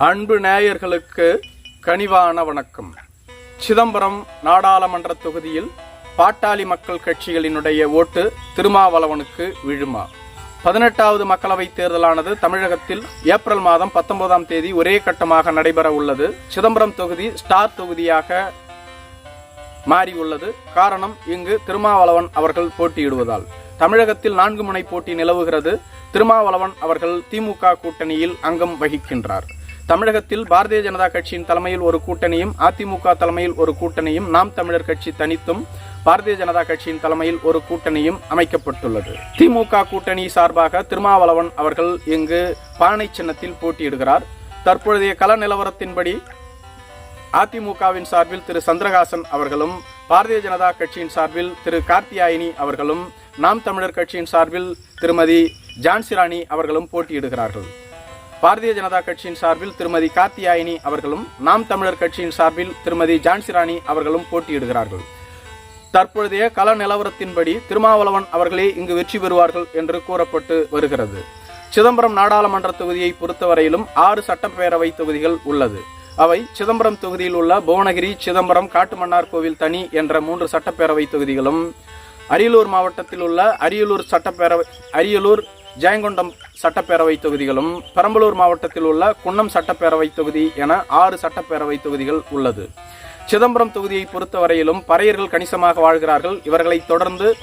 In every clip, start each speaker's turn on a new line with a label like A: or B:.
A: அன்பு நேயர்களுக்கு கனிவான வணக்கம். சிதம்பரம் நாடாளுமன்ற தொகுதியில் பாட்டாளி மக்கள் கட்சிகளினுடைய ஓட்டு திருமாவளவனுக்கு விழுமா? பதினெட்டாவது மக்களவைத் தேர்தலானது தமிழகத்தில் ஏப்ரல் மாதம் பத்தொன்பதாம் தேதி ஒரே கட்டமாக நடைபெற உள்ளது. சிதம்பரம் தொகுதி ஸ்டார் தொகுதியாக மாறியுள்ளது. காரணம் இங்கு திருமாவளவன் அவர்கள் போட்டியிடுவதால். தமிழகத்தில் நான்கு முனை போட்டி நிலவுகிறது. திருமாவளவன் அவர்கள் திமுக கூட்டணியில் அங்கம் வகிக்கின்றார். தமிழகத்தில் பாரதிய ஜனதா கட்சியின் தலைமையில் ஒரு கூட்டணியும் அதிமுக தலைமையில் ஒரு கூட்டணியும் நாம் தமிழர் கட்சி தனித்தும் பாரதிய ஜனதா கட்சியின் தலைமையில் ஒரு கூட்டணியும் அமைக்கப்பட்டுள்ளது. திமுக கூட்டணி சார்பாக திருமாவளவன் அவர்கள் இங்கு பானை சின்னத்தில் போட்டியிடுகிறார். தற்பொழுதைய கள நிலவரத்தின்படி அதிமுகவின் சார்பில் திரு சந்திரகாசன் அவர்களும் பாரதிய ஜனதா கட்சியின் சார்பில் திரு கார்த்தியாயினி அவர்களும் நாம் தமிழர் கட்சியின் சார்பில் திருமதி ஜான்சிராணி அவர்களும் போட்டியிடுகிறார்கள். பாரதிய ஜனதா கட்சியின் சார்பில் திருமதி கார்த்தியாயினி அவர்களும் நாம் தமிழர் கட்சியின் சார்பில் திருமதி ஜான்சிராணி அவர்களும் போட்டியிடுகிறார்கள். தற்பொழுதைய கள நிலவரத்தின்படி திருமாவளவன் அவர்களே இங்கு வெற்றி பெறுவார்கள் என்று கூறப்பட்டு வருகிறது. சிதம்பரம் நாடாளுமன்ற தொகுதியை பொறுத்தவரையிலும் ஆறு சட்டப்பேரவை தொகுதிகள் உள்ளது. அவை சிதம்பரம் தொகுதியில் உள்ள புவனகிரி சிதம்பரம் காட்டுமன்னார் கோவில் தனி என்ற மூன்று சட்டப்பேரவை தொகுதிகளும் அரியலூர் மாவட்டத்தில் உள்ள அரியலூர் சட்டப்பேரவை அரியலூர் ஜெயங்கொண்டம் சட்டப்பேரவை தொகுதிகளும் பெரம்பலூர் மாவட்டத்தில் உள்ள குன்னம் சட்டப்பேரவை தொகுதி என ஆறு சட்டப்பேரவை தொகுதிகள் உள்ளது. சிதம்பரம் தொகுதியை பொறுத்தவரையிலும் பறையர்கள் கணிசமாக வாழ்கிறார்கள். இவர்களை தொடர்ந்து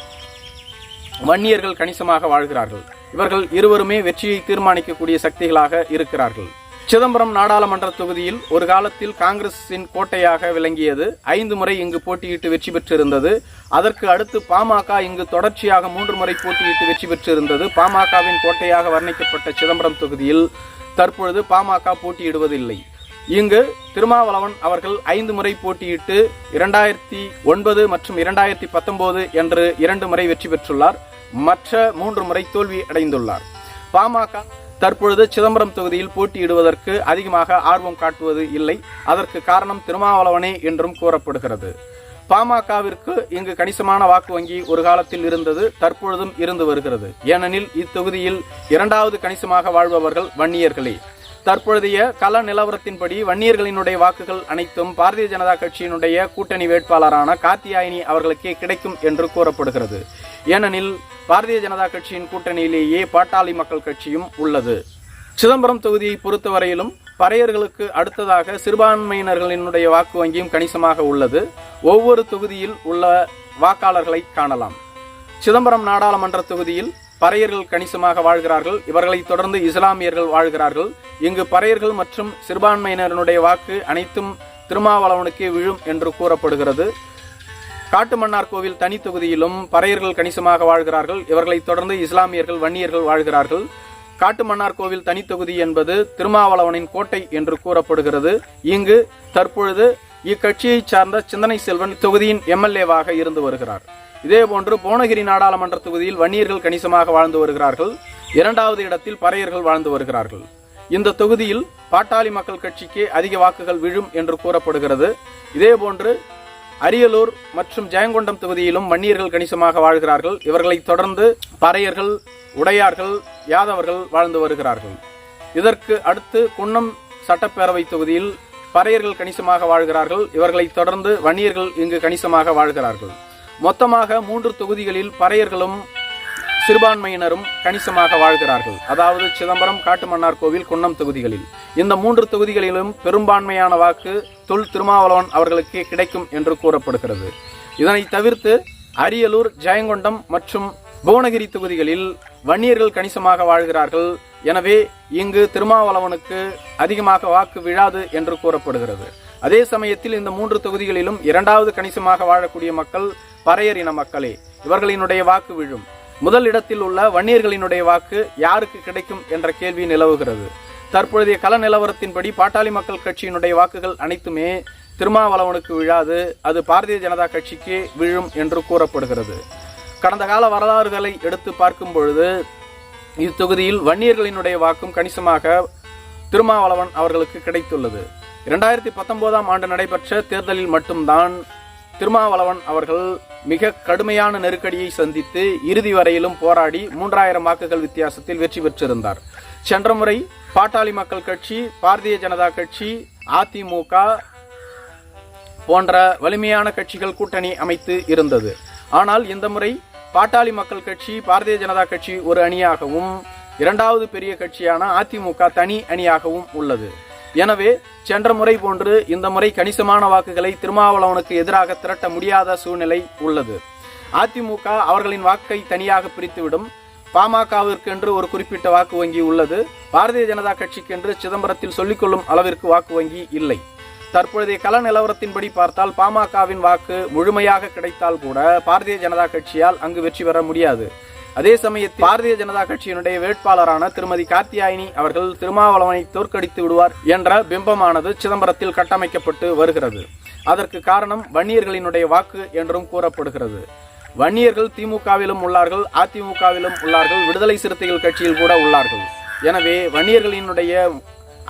A: வன்னியர்கள் கணிசமாக வாழ்கிறார்கள். இவர்கள் இருவருமே வெற்றியை தீர்மானிக்கக்கூடிய சக்திகளாக இருக்கிறார்கள். சிதம்பரம் நாடாளுமன்ற தொகுதியில் ஒரு காலத்தில் காங்கிரஸின் கோட்டையாக விளங்கியது. ஐந்து முறை இங்கு போட்டியிட்டு வெற்றி பெற்றிருந்தது. அதற்கு அடுத்து பாமக இங்கு தொடர்ச்சியாக மூன்று முறை போட்டியிட்டு வெற்றி பெற்றிருந்தது. பாமகவின் கோட்டையாக வர்ணிக்கப்பட்ட சிதம்பரம் தொகுதியில் தற்பொழுது பாமக போட்டியிடுவதில்லை. இங்கு திருமாவளவன் அவர்கள் ஐந்து முறை போட்டியிட்டு இரண்டாயிரத்தி ஒன்பது மற்றும் இரண்டாயிரத்தி பத்தொன்பது என்று இரண்டு முறை வெற்றி பெற்றுள்ளார். மற்ற மூன்று முறை தோல்வி அடைந்துள்ளார். பாமக தற்பொழுது சிதம்பரம் தொகுதியில் போட்டியிடுவதற்கு அதிகமாக ஆர்வம் காட்டுவது இல்லை. அதற்கு காரணம் திருமாவளவனே என்றும் கூறப்படுகிறது. பாமகவிற்கு இங்கு கணிசமான வாக்கு வங்கி ஒரு காலத்தில் இருந்தது தற்பொழுதும் இருந்து வருகிறது. ஏனெனில் இத்தொகுதியில் இரண்டாவது கணிசமாக வாழ்பவர்கள் வன்னியர்களே. தற்பொழுதைய கள நிலவரத்தின்படி வன்னியர்களினுடைய வாக்குகள் அனைத்தும் பாரதிய ஜனதா கட்சியினுடைய கூட்டணி வேட்பாளரான காத்தியாயினி அவர்களுக்கே கிடைக்கும் என்று கூறப்படுகிறது. ஏனெனில் பாரதிய ஜனதா கட்சியின் கூட்டணியிலேயே பாட்டாளி மக்கள் கட்சியும் உள்ளது. சிதம்பரம் தொகுதியை பொறுத்தவரையிலும் பறையர்களுக்கு அடுத்ததாக சிறுபான்மையினர்களினுடைய வாக்கு வங்கியும் கணிசமாக உள்ளது. ஒவ்வொரு தொகுதியில் உள்ள வாக்காளர்களை காணலாம். சிதம்பரம் நாடாளுமன்ற தொகுதியில் பறையர்கள் கணிசமாக வாழ்கிறார்கள். இவர்களைத் தொடர்ந்து இஸ்லாமியர்கள் வாழ்கிறார்கள். இங்கு பறையர்கள் மற்றும் சிறுபான்மையினருடைய வாக்கு அனைத்தும் திருமாவளவனுக்கே விழும் என்று கூறப்படுகிறது. காட்டுமன்னார் கோவில் தனி தொகுதியிலும் பறையர்கள் கணிசமாக வாழ்கிறார்கள். இவர்களைத் தொடர்ந்து இஸ்லாமியர்கள் வன்னியர்கள் வாழ்கிறார்கள். காட்டுமன்னார் கோவில் தனி தொகுதி என்பது திருமாவளவனின் கோட்டை என்று கூறப்படுகிறது. இங்கு தற்பொழுது இக்கட்சியைச் சார்ந்த சிந்தனை செல்வன் தொகுதியின் எம்எல்ஏவாக இருந்து வருகிறார். இதேபோன்று போனகிரி நாடாளுமன்ற தொகுதியில் வன்னியர்கள் கணிசமாக வாழ்ந்து வருகிறார்கள். இரண்டாவது இடத்தில் பறையர்கள் வாழ்ந்து வருகிறார்கள். இந்த தொகுதியில் பாட்டாளி மக்கள் கட்சிக்கு அதிக வாக்குகள் விழும் என்று கூறப்படுகிறது. இதேபோன்று அரியலூர் மற்றும் ஜெயங்கொண்டம் தொகுதியிலும் வன்னியர்கள் கணிசமாக வாழ்கிறார்கள். இவர்களைத் தொடர்ந்து பறையர்கள் உடையார்கள் யாதவர்கள் வாழ்ந்து வருகிறார்கள். இதற்கு அடுத்து குன்னம் சட்டப்பேரவை தொகுதியில் பறையர்கள் கணிசமாக வாழ்கிறார்கள். இவர்களைத் தொடர்ந்து வன்னியர்கள் இங்கு கணிசமாக வாழ்கிறார்கள். மொத்தமாக மூன்று தொகுதிகளில் பறையர்களும் சிறுபான்மையினரும் கணிசமாக வாழ்கிறார்கள். அதாவது சிதம்பரம் காட்டுமன்னார் கோவில் குன்னம் தொகுதிகளில். இந்த மூன்று தொகுதிகளிலும் பெரும்பான்மையான வாக்கு தொல் திருமாவளவன் அவர்களுக்கு கிடைக்கும் என்று கூறப்படுகிறது. இதனை தவிர்த்து அரியலூர் ஜெயங்கொண்டம் மற்றும் புவனகிரி தொகுதிகளில் வன்னியர்கள் கணிசமாக வாழ்கிறார்கள். எனவே இங்கு திருமாவளவனுக்கு அதிகமாக வாக்கு விழாது என்று கூறப்படுகிறது. அதே சமயத்தில் இந்த மூன்று தொகுதிகளிலும் இரண்டாவது கணிசமாக வாழக்கூடிய மக்கள் பறையர் இன மக்களே இவர்களினுடைய வாக்கு விழும். முதல் இடத்தில் உள்ள வன்னியர்களினுடைய வாக்கு யாருக்கு கிடைக்கும் என்ற கேள்வி நிலவுகிறது. தற்பொழுதைய கள நிலவரத்தின்படி பாட்டாளி மக்கள் கட்சியினுடைய வாக்குகள் அனைத்துமே திருமாவளவனுக்கு விழாது அது பாரதிய ஜனதா கட்சிக்கு விழும் என்று கூறப்படுகிறது. கடந்த கால வரலாறுகளை எடுத்து பார்க்கும் பொழுது இத்தொகுதியில் வன்னியர்களினுடைய வாக்கும் கணிசமாக திருமாவளவன் அவர்களுக்கு கிடைத்துள்ளது. இரண்டாயிரத்தி பத்தொன்பதாம் ஆண்டு நடைபெற்ற தேர்தலில் மட்டும்தான் திருமாவளவன் அவர்கள் மிக கடுமையான நெருக்கடியை சந்தித்து இறுதி வரையிலும் போராடி மூன்றாயிரம் வாக்குகள் வித்தியாசத்தில் வெற்றி பெற்றிருந்தார். சென்ற முறை பாட்டாளி மக்கள் கட்சி பாரதிய ஜனதா கட்சி அதிமுக போன்ற வலிமையான கட்சிகள் கூட்டணி அமைத்து இருந்தது. ஆனால் இந்த முறை பாட்டாளி மக்கள் கட்சி பாரதிய ஜனதா கட்சி ஒரு அணியாகவும் இரண்டாவது பெரிய கட்சியான அதிமுக தனி அணியாகவும் உள்ளது. எனவே சென்ற முறை போன்று இந்த முறை கணிசமான வாக்குகளை திருமாவளவனுக்கு எதிராக திரட்ட முடியாத சூழ்நிலை உள்ளது. அதிமுக அவர்களின் வாக்கை தனியாக பிரித்துவிடும். பாமகவிற்கென்று ஒரு குறிப்பிட்ட வாக்கு வங்கி உள்ளது. பாரதிய ஜனதா கட்சிக்கென்று சிதம்பரத்தில் சொல்லிக்கொள்ளும் அளவிற்கு வாக்கு வங்கி இல்லை. தற்பொழுதைய கள நிலவரத்தின்படி பார்த்தால் பாமகவின் வாக்கு முழுமையாக கிடைத்தால் கூட பாரதிய ஜனதா கட்சியால் அங்கு வெற்றி பெற முடியாது. அதே சமயத்தில் பாரதிய ஜனதா கட்சியினுடைய வேட்பாளரான திருமதி கார்த்தியாயினி அவர்கள் திருமாவளவனை தோற்கடித்து விடுவார் என்ற பிம்பமானது சிதம்பரத்தில் கட்டமைக்கப்பட்டு வருகிறது. அதற்கு காரணம் வன்னியர்களினுடைய வாக்கு என்றும் கூறப்படுகிறது. வன்னியர்கள் திமுகவிலும் உள்ளார்கள் அதிமுகவிலும் உள்ளார்கள் விடுதலை சிறுத்தைகள் கட்சியில் கூட உள்ளார்கள். எனவே வன்னியர்களினுடைய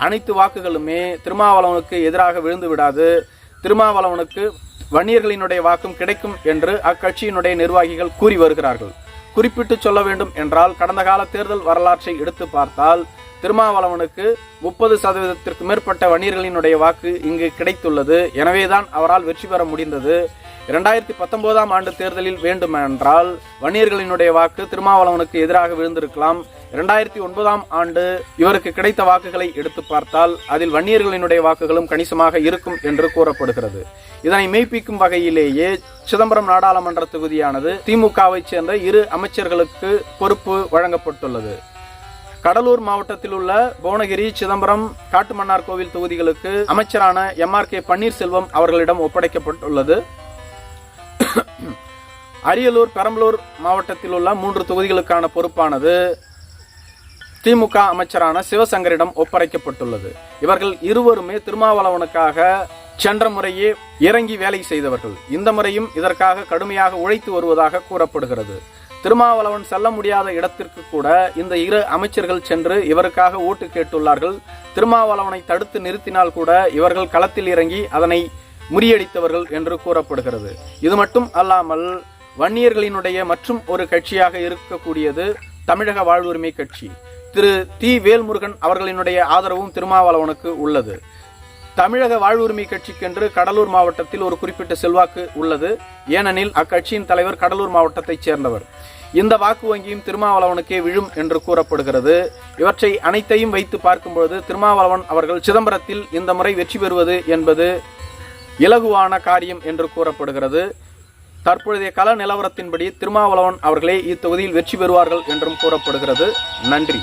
A: அனைத்து வாக்குகளுமே திருமாவளவனுக்கு எதிராக விழுந்து விடாது. திருமாவளவனுக்கு வன்னியர்களினுடைய வாக்கும் கிடைக்கும் என்று அக்கட்சியினுடைய நிர்வாகிகள் கூறி வருகிறார்கள். குறிப்பிட்டு சொல்ல வேண்டும் என்றால் கடந்த கால தேர்தல் வரலாற்றை எடுத்து பார்த்தால் திருமாவளவனுக்கு முப்பது சதவீதத்திற்கு மேற்பட்ட வணிகர்களினுடைய வாக்கு இங்கு கிடைத்துள்ளது. எனவேதான் அவரால் வெற்றி பெற முடிந்தது. இரண்டாயிரத்தி பத்தொன்பதாம் ஆண்டு தேர்தலில் வேண்டுமென்றால் வன்னியர்களினுடைய வாக்கு திருமாவளவனுக்கு எதிராக விழுந்திருக்கலாம். இரண்டாயிரத்தி ஒன்பதாம் ஆண்டு இவருக்கு கிடைத்த வாக்குகளை எடுத்து பார்த்தால் அதில் வன்னியர்களினுடைய வாக்குகளும் கணிசமாக இருக்கும் என்று கூறப்படுகிறது. இதனை மெய்ப்பிக்கும் வகையிலேயே சிதம்பரம் நாடாளுமன்ற தொகுதியானது திமுகவைச் சேர்ந்த இரு அமைச்சர்களுக்கு பொறுப்பு வழங்கப்பட்டுள்ளது. கடலூர் மாவட்டத்தில் உள்ள புவனகிரி சிதம்பரம் காட்டுமன்னார் கோவில் தொகுதிகளுக்கு அமைச்சரான எம் ஆர் கே பன்னீர்செல்வம் அவர்களிடம் ஒப்படைக்கப்பட்டுள்ளது. அரியலூர் பெரம்பலூர் மாவட்டத்தில் உள்ள மூன்று தொகுதிகளுக்கான பொறுப்பானது திமுக அமைச்சரான சிவசங்கரிடம் ஒப்படைக்கப்பட்டுள்ளது. இவர்கள் இருவருமே திருமாவளவனுக்காக சென்ற முறையே இறங்கி வேலை செய்தவர்கள். இந்த முறையும் இதற்காக கடுமையாக உழைத்து வருவதாக கூறப்படுகிறது. திருமாவளவன் செல்ல முடியாத இடத்திற்கு கூட இந்த இரு அமைச்சர்கள் சென்று இவருக்காக ஓட்டு கேட்டுள்ளார்கள். திருமாவளவனை தடுத்து நிறுத்தினால் கூட இவர்கள் களத்தில் இறங்கி அதனை முறியடித்தவர்கள் என்று கூறப்படுகிறது. இது மட்டும் அல்லாமல் வன்னியர்களினுடைய மற்றும் ஒரு கட்சியாக இருக்கக்கூடியது தமிழக வாழ்வுரிமை கட்சி. திரு தி வேல்முருகன் அவர்களினுடைய ஆதரவும் திருமாவளவனுக்கு உள்ளது. தமிழக வாழ்வுரிமை கட்சிக்கென்று கடலூர் மாவட்டத்தில் ஒரு குறிப்பிட்ட செல்வாக்கு உள்ளது. ஏனெனில் அக்கட்சியின் தலைவர் கடலூர் மாவட்டத்தைச் சேர்ந்தவர். இந்த வாக்கு வங்கியும் திருமாவளவனுக்கே விழும் என்று கூறப்படுகிறது. இவற்றை அனைத்தையும் வைத்து பார்க்கும்பொழுது திருமாவளவன் அவர்கள் சிதம்பரத்தில் இந்த முறை வெற்றி பெறுவது என்பது இலகுவான காரியம் என்று கூறப்படுகிறது. தற்பொழுதைய கள நிலவரத்தின்படி திருமாவளவன் அவர்களே இத்தொகுதியில் வெற்றி பெறுவார்கள் என்றும் கூறப்படுகிறது. நன்றி.